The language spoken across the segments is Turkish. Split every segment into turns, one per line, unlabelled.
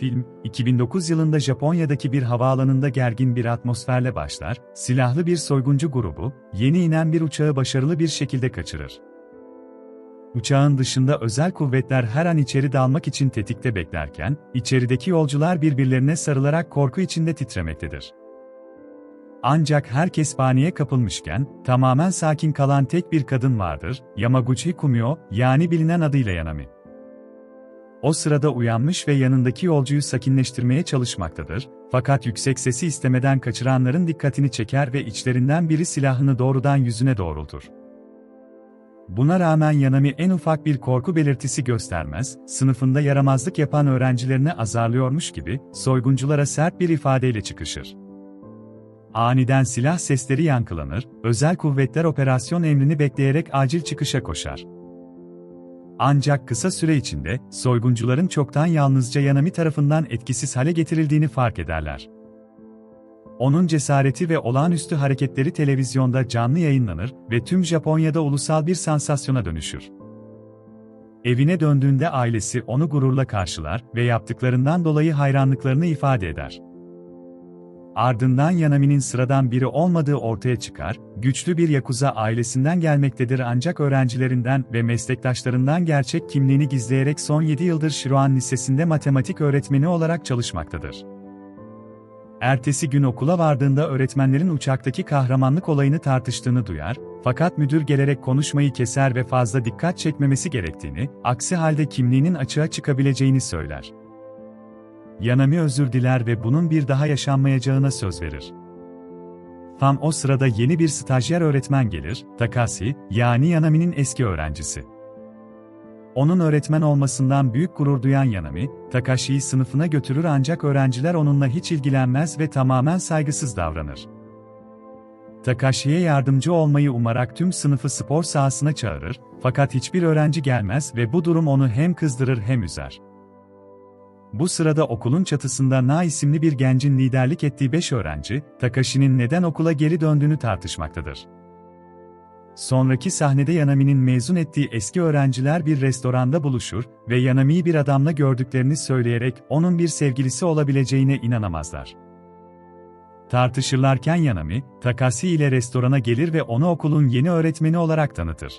Film, 2009 yılında Japonya'daki bir havaalanında gergin bir atmosferle başlar, silahlı bir soyguncu grubu, yeni inen bir uçağı başarılı bir şekilde kaçırır. Uçağın dışında özel kuvvetler her an içeri dalmak için tetikte beklerken, içerideki yolcular birbirlerine sarılarak korku içinde titremektedir. Ancak herkes paniğe kapılmışken, tamamen sakin kalan tek bir kadın vardır, Yamaguchi Kumio, yani bilinen adıyla Yanami. O sırada uyanmış ve yanındaki yolcuyu sakinleştirmeye çalışmaktadır, fakat yüksek sesi istemeden kaçıranların dikkatini çeker ve içlerinden biri silahını doğrudan yüzüne doğrultur. Buna rağmen Yanami en ufak bir korku belirtisi göstermez, sınıfında yaramazlık yapan öğrencilerini azarlıyormuş gibi, soygunculara sert bir ifadeyle çıkışır. Aniden silah sesleri yankılanır, özel kuvvetler operasyon emrini bekleyerek acil çıkışa koşar. Ancak kısa süre içinde, soyguncuların çoktan yalnızca Yanami tarafından etkisiz hale getirildiğini fark ederler. Onun cesareti ve olağanüstü hareketleri televizyonda canlı yayınlanır ve tüm Japonya'da ulusal bir sansasyona dönüşür. Evine döndüğünde ailesi onu gururla karşılar ve yaptıklarından dolayı hayranlıklarını ifade eder. Ardından Yanami'nin sıradan biri olmadığı ortaya çıkar, güçlü bir Yakuza ailesinden gelmektedir ancak öğrencilerinden ve meslektaşlarından gerçek kimliğini gizleyerek son 7 yıldır Shiroan Lisesi'nde matematik öğretmeni olarak çalışmaktadır. Ertesi gün okula vardığında öğretmenlerin uçaktaki kahramanlık olayını tartıştığını duyar, fakat müdür gelerek konuşmayı keser ve fazla dikkat çekmemesi gerektiğini, aksi halde kimliğinin açığa çıkabileceğini söyler. Yanami özür diler ve bunun bir daha yaşanmayacağına söz verir. Tam o sırada yeni bir stajyer öğretmen gelir, Takasi, yani Yanami'nin eski öğrencisi. Onun öğretmen olmasından büyük gurur duyan Yanami, Takashi'yi sınıfına götürür ancak öğrenciler onunla hiç ilgilenmez ve tamamen saygısız davranır. Takashi'ye yardımcı olmayı umarak tüm sınıfı spor sahasına çağırır, fakat hiçbir öğrenci gelmez ve bu durum onu hem kızdırır hem üzer. Bu sırada okulun çatısında Na isimli bir gencin liderlik ettiği 5 öğrenci, Takashi'nin neden okula geri döndüğünü tartışmaktadır. Sonraki sahnede Yanami'nin mezun ettiği eski öğrenciler bir restoranda buluşur ve Yanami'yi bir adamla gördüklerini söyleyerek onun bir sevgilisi olabileceğine inanamazlar. Tartışırlarken Yanami, Takasi ile restorana gelir ve onu okulun yeni öğretmeni olarak tanıtır.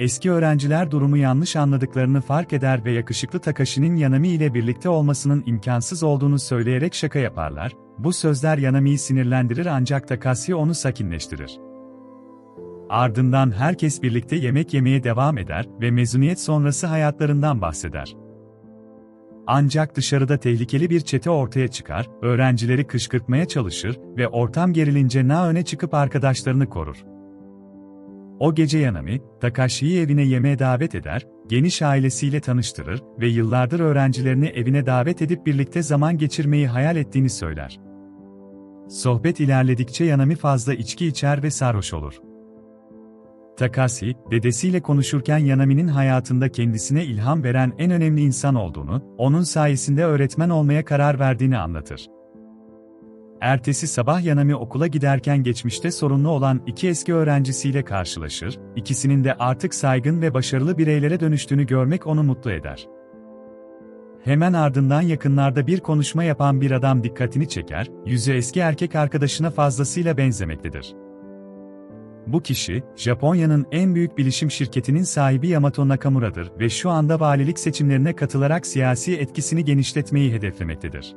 Eski öğrenciler durumu yanlış anladıklarını fark eder ve yakışıklı Takashi'nin Yanami ile birlikte olmasının imkansız olduğunu söyleyerek şaka yaparlar. Bu sözler Yanami'yi sinirlendirir ancak Takashi onu sakinleştirir. Ardından herkes birlikte yemek yemeye devam eder ve mezuniyet sonrası hayatlarından bahseder. Ancak dışarıda tehlikeli bir çete ortaya çıkar, öğrencileri kışkırtmaya çalışır ve ortam gerilince Na öne çıkıp arkadaşlarını korur. O gece Yanami, Takashi'yi evine yemeğe davet eder, geniş ailesiyle tanıştırır ve yıllardır öğrencilerini evine davet edip birlikte zaman geçirmeyi hayal ettiğini söyler. Sohbet ilerledikçe Yanami fazla içki içer ve sarhoş olur. Takashi, dedesiyle konuşurken Yanami'nin hayatında kendisine ilham veren en önemli insan olduğunu, onun sayesinde öğretmen olmaya karar verdiğini anlatır. Ertesi sabah Yanami okula giderken geçmişte sorunlu olan iki eski öğrencisiyle karşılaşır, ikisinin de artık saygın ve başarılı bireylere dönüştüğünü görmek onu mutlu eder. Hemen ardından yakınlarda bir konuşma yapan bir adam dikkatini çeker, yüzü eski erkek arkadaşına fazlasıyla benzemektedir. Bu kişi, Japonya'nın en büyük bilişim şirketinin sahibi Yamato Nakamura'dır ve şu anda valilik seçimlerine katılarak siyasi etkisini genişletmeyi hedeflemektedir.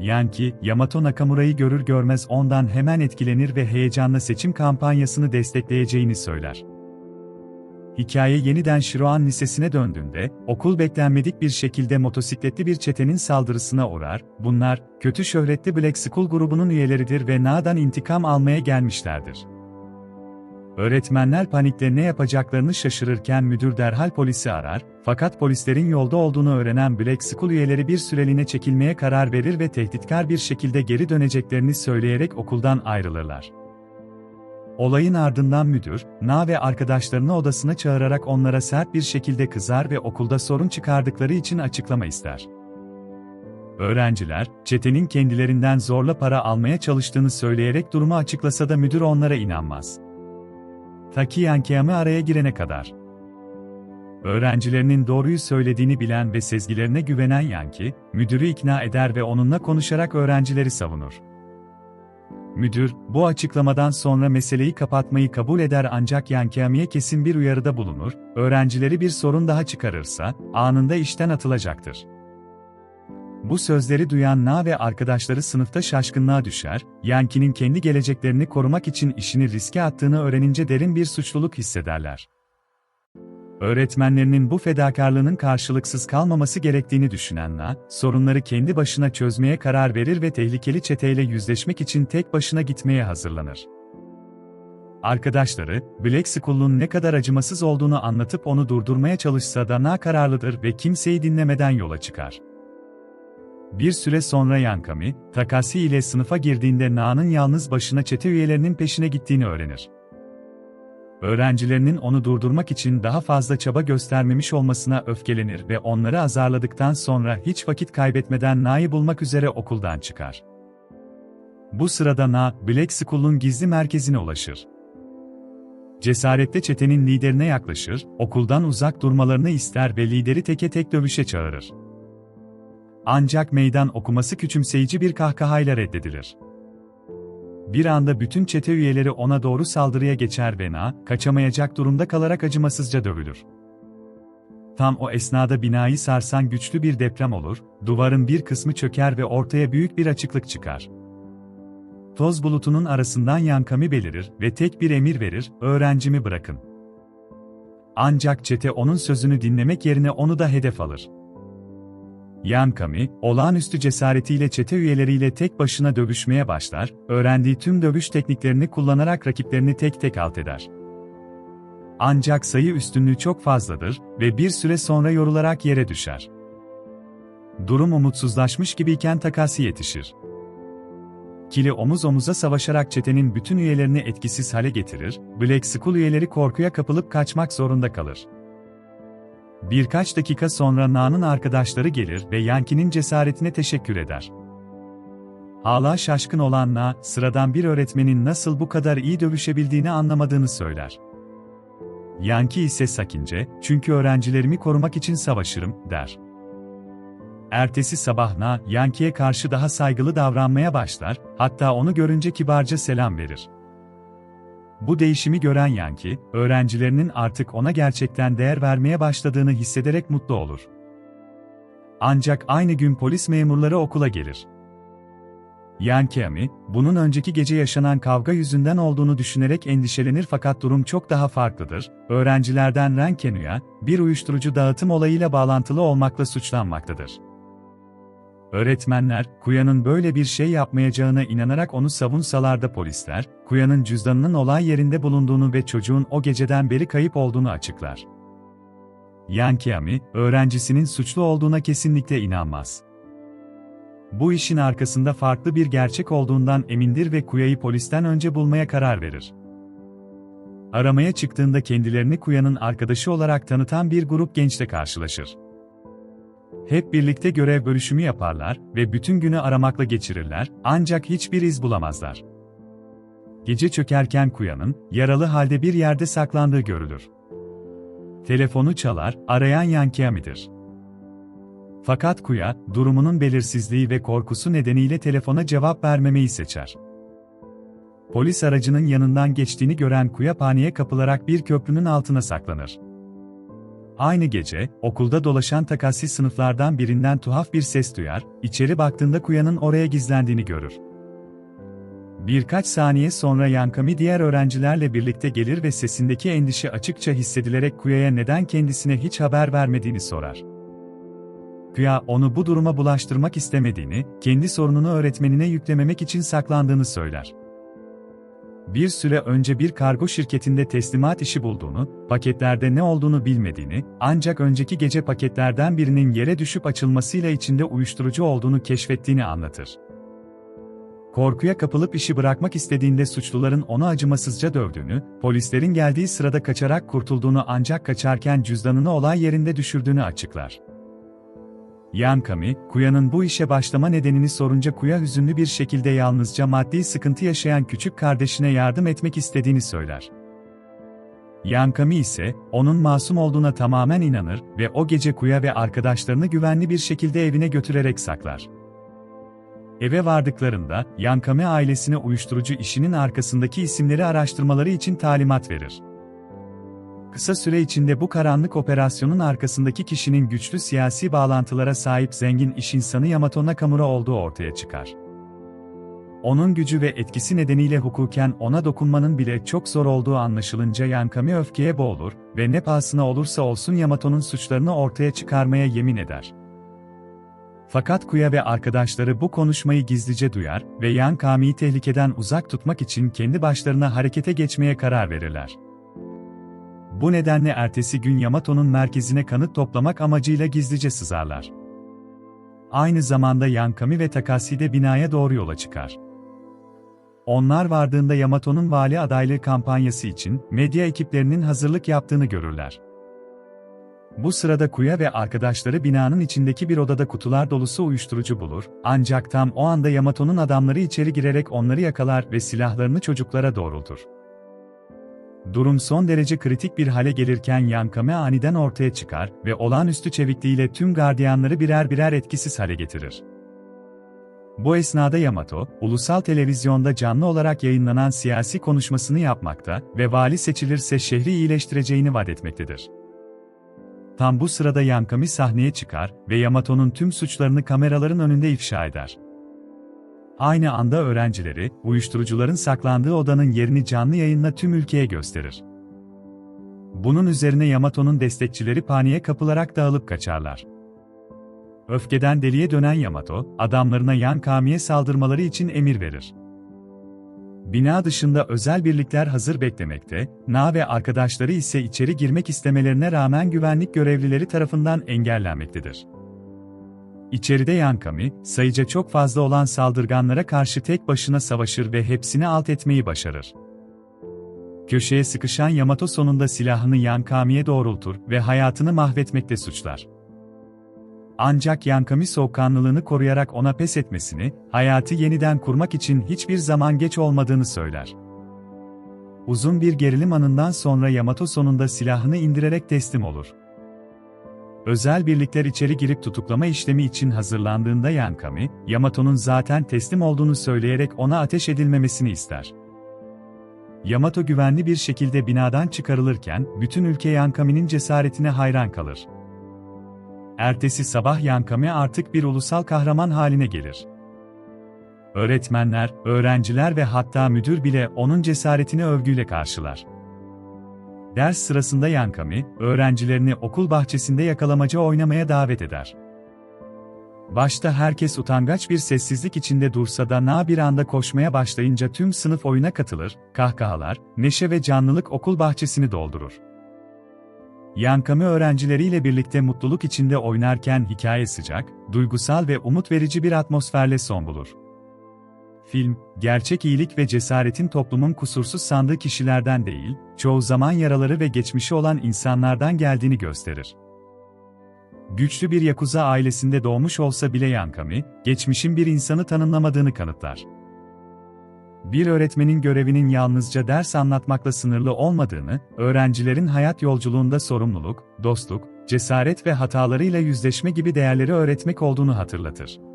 Yankee, Yamato Nakamura'yı görür görmez ondan hemen etkilenir ve heyecanla seçim kampanyasını destekleyeceğini söyler. Hikaye yeniden Shiroan Lisesi'ne döndüğünde, okul beklenmedik bir şekilde motosikletli bir çetenin saldırısına uğrar, bunlar, kötü şöhretli Black School grubunun üyeleridir ve Na'dan intikam almaya gelmişlerdir. Öğretmenler panikle ne yapacaklarını şaşırırken müdür derhal polisi arar, fakat polislerin yolda olduğunu öğrenen Black School üyeleri bir süreliğine çekilmeye karar verir ve tehditkar bir şekilde geri döneceklerini söyleyerek okuldan ayrılırlar. Olayın ardından müdür, Na ve arkadaşlarını odasına çağırarak onlara sert bir şekilde kızar ve okulda sorun çıkardıkları için açıklama ister. Öğrenciler, çetenin kendilerinden zorla para almaya çalıştığını söyleyerek durumu açıklasa da müdür onlara inanmaz. Taki Yankeyami araya girene kadar. Öğrencilerinin doğruyu söylediğini bilen ve sezgilerine güvenen Yanki, müdürü ikna eder ve onunla konuşarak öğrencileri savunur. Müdür, bu açıklamadan sonra meseleyi kapatmayı kabul eder ancak Yankiyami'ye kesin bir uyarıda bulunur, öğrencileri bir sorun daha çıkarırsa, anında işten atılacaktır. Bu sözleri duyan Na ve arkadaşları sınıfta şaşkınlığa düşer, Yanki'nin kendi geleceklerini korumak için işini riske attığını öğrenince derin bir suçluluk hissederler. Öğretmenlerinin bu fedakarlığının karşılıksız kalmaması gerektiğini düşünen Na, sorunları kendi başına çözmeye karar verir ve tehlikeli çeteyle yüzleşmek için tek başına gitmeye hazırlanır. Arkadaşları, Black Skull'un ne kadar acımasız olduğunu anlatıp onu durdurmaya çalışsa da Na kararlıdır ve kimseyi dinlemeden yola çıkar. Bir süre sonra Yankami, Takasi ile sınıfa girdiğinde Na'nın yalnız başına çete üyelerinin peşine gittiğini öğrenir. Öğrencilerinin onu durdurmak için daha fazla çaba göstermemiş olmasına öfkelenir ve onları azarladıktan sonra hiç vakit kaybetmeden Na'yı bulmak üzere okuldan çıkar. Bu sırada Na, Black Skull'un gizli merkezine ulaşır. Cesaretle çetenin liderine yaklaşır, okuldan uzak durmalarını ister ve lideri teke tek dövüşe çağırır. Ancak meydan okuması küçümseyici bir kahkahayla reddedilir. Bir anda bütün çete üyeleri ona doğru saldırıya geçer ve Na, kaçamayacak durumda kalarak acımasızca dövülür. Tam o esnada binayı sarsan güçlü bir deprem olur, duvarın bir kısmı çöker ve ortaya büyük bir açıklık çıkar. Toz bulutunun arasından Yankami belirir ve tek bir emir verir, öğrencimi bırakın. Ancak çete onun sözünü dinlemek yerine onu da hedef alır. Yankami, olağanüstü cesaretiyle çete üyeleriyle tek başına dövüşmeye başlar, öğrendiği tüm dövüş tekniklerini kullanarak rakiplerini tek tek alt eder. Ancak sayı üstünlüğü çok fazladır ve bir süre sonra yorularak yere düşer. Durum umutsuzlaşmış gibiyken Takasi yetişir. Kili omuz omuza savaşarak çetenin bütün üyelerini etkisiz hale getirir, Black Skull üyeleri korkuya kapılıp kaçmak zorunda kalır. Birkaç dakika sonra Na'nın arkadaşları gelir ve Yanki'nin cesaretine teşekkür eder. Hala şaşkın olan Na, sıradan bir öğretmenin nasıl bu kadar iyi dövüşebildiğini anlamadığını söyler. Yanki ise sakince, çünkü öğrencilerimi korumak için savaşırım, der. Ertesi sabah Na, Yanki'ye karşı daha saygılı davranmaya başlar, hatta onu görünce kibarca selam verir. Bu değişimi gören Yanki, öğrencilerinin artık ona gerçekten değer vermeye başladığını hissederek mutlu olur. Ancak aynı gün polis memurları okula gelir. Yankee Ami, bunun önceki gece yaşanan kavga yüzünden olduğunu düşünerek endişelenir fakat durum çok daha farklıdır. Öğrencilerden Renkenu'ya, bir uyuşturucu dağıtım olayıyla bağlantılı olmakla suçlanmaktadır. Öğretmenler, Kuya'nın böyle bir şey yapmayacağına inanarak onu savunsalar da polisler, Kuya'nın cüzdanının olay yerinde bulunduğunu ve çocuğun o geceden beri kayıp olduğunu açıklar. Yankiami, öğrencisinin suçlu olduğuna kesinlikle inanmaz. Bu işin arkasında farklı bir gerçek olduğundan emindir ve Kuya'yı polisten önce bulmaya karar verir. Aramaya çıktığında kendilerini Kuya'nın arkadaşı olarak tanıtan bir grup gençle karşılaşır. Hep birlikte görev bölüşümü yaparlar ve bütün günü aramakla geçirirler, ancak hiçbir iz bulamazlar. Gece çökerken Kuya'nın, yaralı halde bir yerde saklandığı görülür. Telefonu çalar, arayan Yankiami'dir. Fakat Kuya, durumunun belirsizliği ve korkusu nedeniyle telefona cevap vermemeyi seçer. Polis aracının yanından geçtiğini gören Kuya paniğe kapılarak bir köprünün altına saklanır. Aynı gece, okulda dolaşan takassi sınıflardan birinden tuhaf bir ses duyar, içeri baktığında Kuya'nın oraya gizlendiğini görür. Birkaç saniye sonra Yankami diğer öğrencilerle birlikte gelir ve sesindeki endişe açıkça hissedilerek Kuya'ya neden kendisine hiç haber vermediğini sorar. Kuya, onu bu duruma bulaştırmak istemediğini, kendi sorununu öğretmenine yüklememek için saklandığını söyler bir süre önce bir kargo şirketinde teslimat işi bulduğunu, paketlerde ne olduğunu bilmediğini, ancak önceki gece paketlerden birinin yere düşüp açılmasıyla içinde uyuşturucu olduğunu keşfettiğini anlatır. Korkuya kapılıp işi bırakmak istediğinde suçluların onu acımasızca dövdüğünü, polislerin geldiği sırada kaçarak kurtulduğunu ancak kaçarken cüzdanını olay yerinde düşürdüğünü açıklar. Yankami, Kuya'nın bu işe başlama nedenini sorunca Kuya hüzünlü bir şekilde yalnızca maddi sıkıntı yaşayan küçük kardeşine yardım etmek istediğini söyler. Yankami ise, onun masum olduğuna tamamen inanır ve o gece Kuya ve arkadaşlarını güvenli bir şekilde evine götürerek saklar. Eve vardıklarında, Yankami ailesine uyuşturucu işinin arkasındaki isimleri araştırmaları için talimat verir. Kısa süre içinde bu karanlık operasyonun arkasındaki kişinin güçlü siyasi bağlantılara sahip zengin iş insanı Yamato Nakamura olduğu ortaya çıkar. Onun gücü ve etkisi nedeniyle hukuken ona dokunmanın bile çok zor olduğu anlaşılınca Yankami öfkeye boğulur ve ne pahasına olursa olsun Yamato'nun suçlarını ortaya çıkarmaya yemin eder. Fakat Kuya ve arkadaşları bu konuşmayı gizlice duyar ve Yankami'yi tehlikeden uzak tutmak için kendi başlarına harekete geçmeye karar verirler. Bu nedenle ertesi gün Yamato'nun merkezine kanıt toplamak amacıyla gizlice sızarlar. Aynı zamanda Yankami ve Takashi de binaya doğru yola çıkar. Onlar vardığında Yamato'nun vali adaylığı kampanyası için medya ekiplerinin hazırlık yaptığını görürler. Bu sırada Kuya ve arkadaşları binanın içindeki bir odada kutular dolusu uyuşturucu bulur, ancak tam o anda Yamato'nun adamları içeri girerek onları yakalar ve silahlarını çocuklara doğrultur. Durum son derece kritik bir hale gelirken Yankame aniden ortaya çıkar ve olağanüstü çevikliğiyle tüm gardiyanları birer birer etkisiz hale getirir. Bu esnada Yamato, ulusal televizyonda canlı olarak yayınlanan siyasi konuşmasını yapmakta ve vali seçilirse şehri iyileştireceğini vaat etmektedir. Tam bu sırada Yankami sahneye çıkar ve Yamato'nun tüm suçlarını kameraların önünde ifşa eder. Aynı anda öğrencileri, uyuşturucuların saklandığı odanın yerini canlı yayınla tüm ülkeye gösterir. Bunun üzerine Yamato'nun destekçileri paniğe kapılarak dağılıp kaçarlar. Öfkeden deliye dönen Yamato, adamlarına Yan Kami'ye saldırmaları için emir verir. Bina dışında özel birlikler hazır beklemekte, Na ve arkadaşları ise içeri girmek istemelerine rağmen güvenlik görevlileri tarafından engellenmektedir. İçeride Yankami, sayıca çok fazla olan saldırganlara karşı tek başına savaşır ve hepsini alt etmeyi başarır. Köşeye sıkışan Yamato sonunda silahını Yankami'ye doğrultur ve hayatını mahvetmekte suçlar. Ancak Yankami soğukkanlılığını koruyarak ona pes etmesini, hayatı yeniden kurmak için hiçbir zaman geç olmadığını söyler. Uzun bir gerilim anından sonra Yamato sonunda silahını indirerek teslim olur. Özel birlikler içeri girip tutuklama işlemi için hazırlandığında Yankami, Yamato'nun zaten teslim olduğunu söyleyerek ona ateş edilmemesini ister. Yamato güvenli bir şekilde binadan çıkarılırken, bütün ülke Yankami'nin cesaretine hayran kalır. Ertesi sabah Yankami artık bir ulusal kahraman haline gelir. Öğretmenler, öğrenciler ve hatta müdür bile onun cesaretini övgüyle karşılar. Ders sırasında Yankami, öğrencilerini okul bahçesinde yakalamaca oynamaya davet eder. Başta herkes utangaç bir sessizlik içinde dursa da Na bir anda koşmaya başlayınca tüm sınıf oyuna katılır, kahkahalar, neşe ve canlılık okul bahçesini doldurur. Yankami öğrencileriyle birlikte mutluluk içinde oynarken hikaye sıcak, duygusal ve umut verici bir atmosferle son bulur. Film, gerçek iyilik ve cesaretin toplumun kusursuz sandığı kişilerden değil, çoğu zaman yaraları ve geçmişi olan insanlardan geldiğini gösterir. Güçlü bir Yakuza ailesinde doğmuş olsa bile Yankami, geçmişin bir insanı tanımlamadığını kanıtlar. Bir öğretmenin görevinin yalnızca ders anlatmakla sınırlı olmadığını, öğrencilerin hayat yolculuğunda sorumluluk, dostluk, cesaret ve hatalarıyla yüzleşme gibi değerleri öğretmek olduğunu hatırlatır.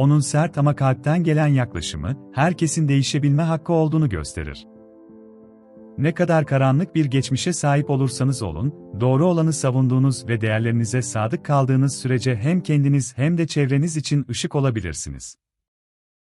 Onun sert ama kalpten gelen yaklaşımı, herkesin değişebilme hakkı olduğunu gösterir. Ne kadar karanlık bir geçmişe sahip olursanız olun, doğru olanı savunduğunuz ve değerlerinize sadık kaldığınız sürece hem kendiniz hem de çevreniz için ışık olabilirsiniz.